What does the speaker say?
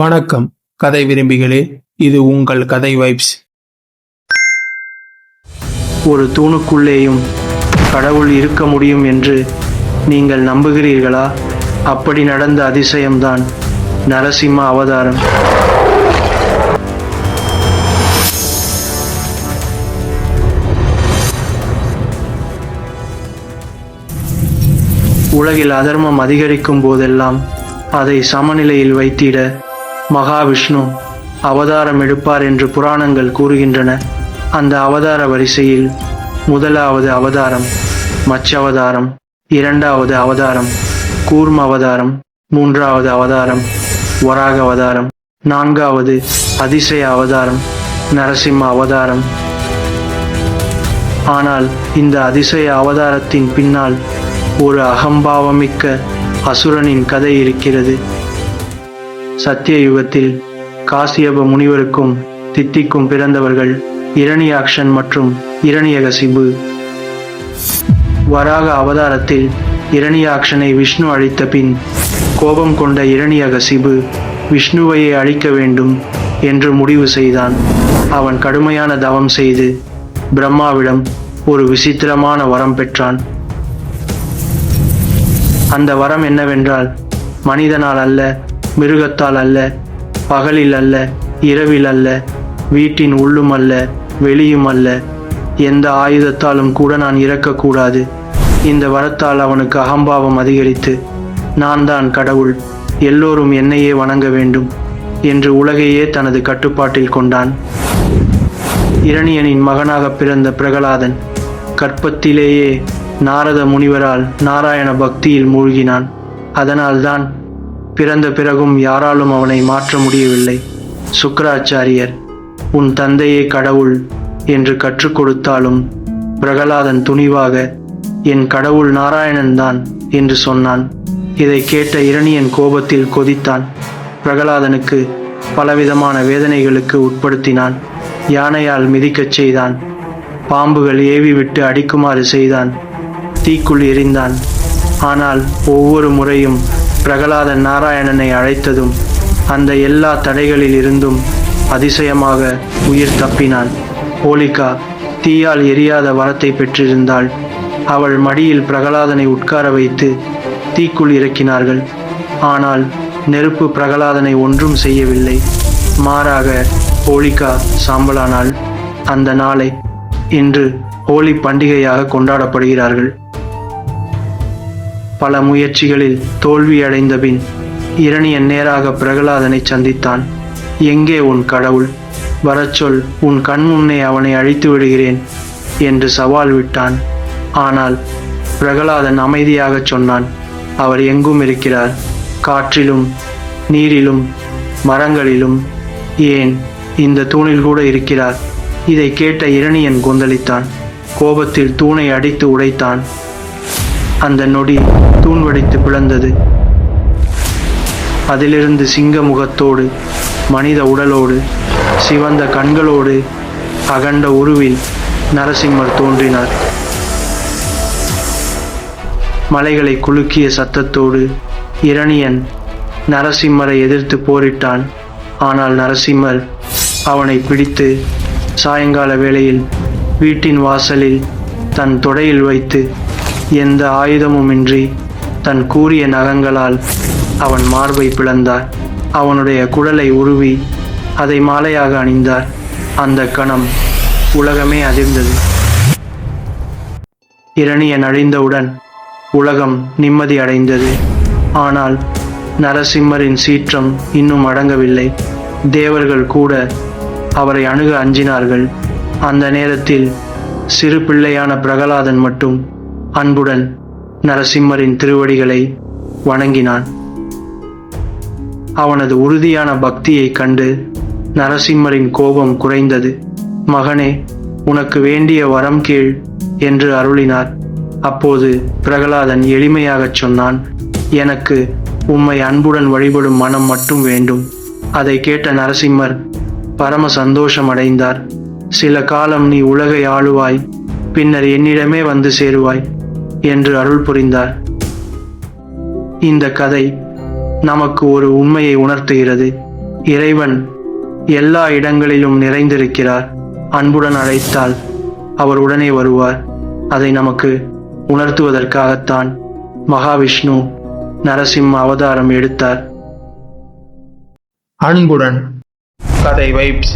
வணக்கம் கதை விரும்பிகளே இது உங்கள் கதை வைப்ஸ். ஒரு தூணுக்குள்ளேயும் கடவுள் இருக்க முடியும் என்று நீங்கள் நம்புகிறீர்களா? அப்படி நடந்த அதிசயம்தான் நரசிம்ம அவதாரம். உலகில் அதர்மம் அதிகரிக்கும் போதெல்லாம் அதை சமநிலையில் வைத்திட மகாவிஷ்ணு அவதாரம் எடுப்பார் என்று புராணங்கள் கூறுகின்றன. அந்த அவதார வரிசையில் முதலாவது அவதாரம் மச்சவதாரம் இரண்டாவது அவதாரம் கூர்ம அவதாரம் மூன்றாவது அவதாரம் வராக அவதாரம் நான்காவது அதிசய அவதாரம் நரசிம்ம அவதாரம். ஆனால் இந்த அதிசய அவதாரத்தின் பின்னால் ஒரு அகம்பாவமிக்க அசுரனின் கதை இருக்கிறது. சத்திய யுகத்தில் காசியப முனிவருக்கும் தித்திக்கும் பிறந்தவர்கள் இரணியாக்ஷன் மற்றும் இரணியகசிபு வராக அவதாரத்தில் இரணியாக்ஷனை விஷ்ணு அழித்த பின் கோபம் கொண்ட இரணியகசிபு விஷ்ணுவையே அழிக்க வேண்டும் என்று முடிவு செய்தான். அவன் கடுமையான தவம் செய்து பிரம்மாவிடம் ஒரு விசித்திரமான வரம் பெற்றான். அந்த வரம் என்னவென்றால் மனிதனால் அல்ல மிருகத்தால் அல்ல பகலில் அல்ல இரவில் அல்ல வீட்டின் உள்ளும் அல்ல வெளியும் அல்ல. எந்த ஆயுதத்தாலும் கூட நான் இறக்கக்கூடாது. இந்த வரத்தால் அவனுக்கு அகம்பாவம் அதிகரித்து நான் தான் கடவுள் எல்லோரும் என்னையே வணங்க வேண்டும் என்று உலகையே தனது கட்டுப்பாட்டில் கொண்டான். இரணியனின் மகனாக பிறந்த பிரகலாதன் கற்பத்திலேயே நாரத முனிவரால் நாராயண பக்தியில் மூழ்கினான். அதனால்தான் பிறந்த பிறகும் யாராலும் அவனை மாற்ற முடியவில்லை. சுக்கராச்சாரியர் உன் தந்தையே கடவுள் என்று கற்றுக் கொடுத்தாலும் பிரகலாதன் துணிவாக என் கடவுள் நாராயணன் தான் என்று சொன்னான். இதை கேட்ட இரணியன் கோபத்தில் கொதித்தான். பிரகலாதனுக்கு பலவிதமான வேதனைகளுக்கு உட்படுத்தினான். யானையால் மிதிக்கச் செய்தான். பாம்புகள் ஏவி விட்டு அடிக்குமாறு செய்தான். தீக்குள் எறிந்தான் ஆனால் ஒவ்வொரு முறையும் பிரகலாதன் நாராயணனை அழைத்ததும் அந்த எல்லா தடைகளில் இருந்தும் அதிசயமாக உயிர் தப்பினான். ஹோலிகா தீயால் எரியாத வரத்தை பெற்றிருந்தாள். அவள் மடியில் பிரகலாதனை உட்கார வைத்து தீக்குள் இறக்கினார்கள். ஆனால் நெருப்பு பிரகலாதனை ஒன்றும் செய்யவில்லை. மாறாக ஹோலிகா சாம்பலானாள். அந்த நாளை இன்று ஹோலி பண்டிகையாக கொண்டாடப்படுகிறார்கள். பல முயற்சிகளில் தோல்வியடைந்தபின் பின் இரணியன் நேராக பிரகலாதனை சந்தித்தான். எங்கே உன் கடவுள்? வரச்சொல் உன் கண் முன்னே அவனை அழித்து விடுகிறேன் என்று சவால் விட்டான். ஆனால் பிரகலாதன் அமைதியாகச் சொன்னான் அவர் எங்கும் இருக்கிறார். காற்றிலும் நீரிலும் மரங்களிலும். ஏன் இந்த தூணில் கூட இருக்கிறார்? இதை கேட்ட இரணியன் கொந்தளித்தான். கோபத்தில் தூணை அடித்து உடைத்தான். அந்த நொடி தூண்வடித்து பிளந்தது. அதிலிருந்து சிங்க முகத்தோடு மனித உடலோடு சிவந்த கண்களோடு அகண்ட உருவில் நரசிம்மர் தோன்றினார். மலைகளை குலுக்கிய சத்தத்தோடு இரணியன் நரசிம்மரை எதிர்த்து போரிட்டான். ஆனால் நரசிம்மர் அவனை பிடித்து சாயங்கால வேளையில் வீட்டின் வாசலில் தன் தொடையில் வைத்து எந்த ஆயுதமுமின்றி தன் கூறிய நகங்களால் அவன் மார்பை பிளந்தார். அவனுடைய குடலை உருவி அதை மாலையாக அணிந்தார். அந்த கணம் உலகமே அதிர்ந்தது. இரணியன் அழிந்தவுடன் உலகம் நிம்மதி அடைந்தது. ஆனால் நரசிம்மரின் சீற்றம் இன்னும் அடங்கவில்லை. தேவர்கள் கூட அவரை அணுக அஞ்சினார்கள். அந்த நேரத்தில் சிறு பிள்ளையான பிரகலாதன் மட்டும் அன்புடன் நரசிம்மரின் திருவடிகளை வணங்கினான். அவனது உறுதியான பக்தியைக் கண்டு நரசிம்மரின் கோபம் குறைந்தது. மகனே உனக்கு வேண்டிய வரம் கீழ் என்று அருளினார். அப்போது பிரகலாதன் எளிமையாகச் சொன்னான் எனக்கு உம்மை அன்புடன் வழிபடும் மனம் மட்டும் வேண்டும். அதை கேட்ட நரசிம்மர் பரம சந்தோஷம் அடைந்தார் சில காலம் நீ உலகை ஆளுவாய் பின்னர் என்னிடமே வந்து சேருவாய். என்று அருள் புரிந்தார். இந்த கதை நமக்கு ஒரு உண்மையை உணர்த்துகிறது. இறைவன் எல்லா இடங்களிலும் நிறைந்திருக்கிறார். அன்புடன் அழைத்தால் அவர் உடனே வருவார். அதை நமக்கு உணர்த்துவதற்காகத்தான் மகாவிஷ்ணு நரசிம்ம அவதாரம் எடுத்தார். அன்புடன். கதை வைப்ஸ்.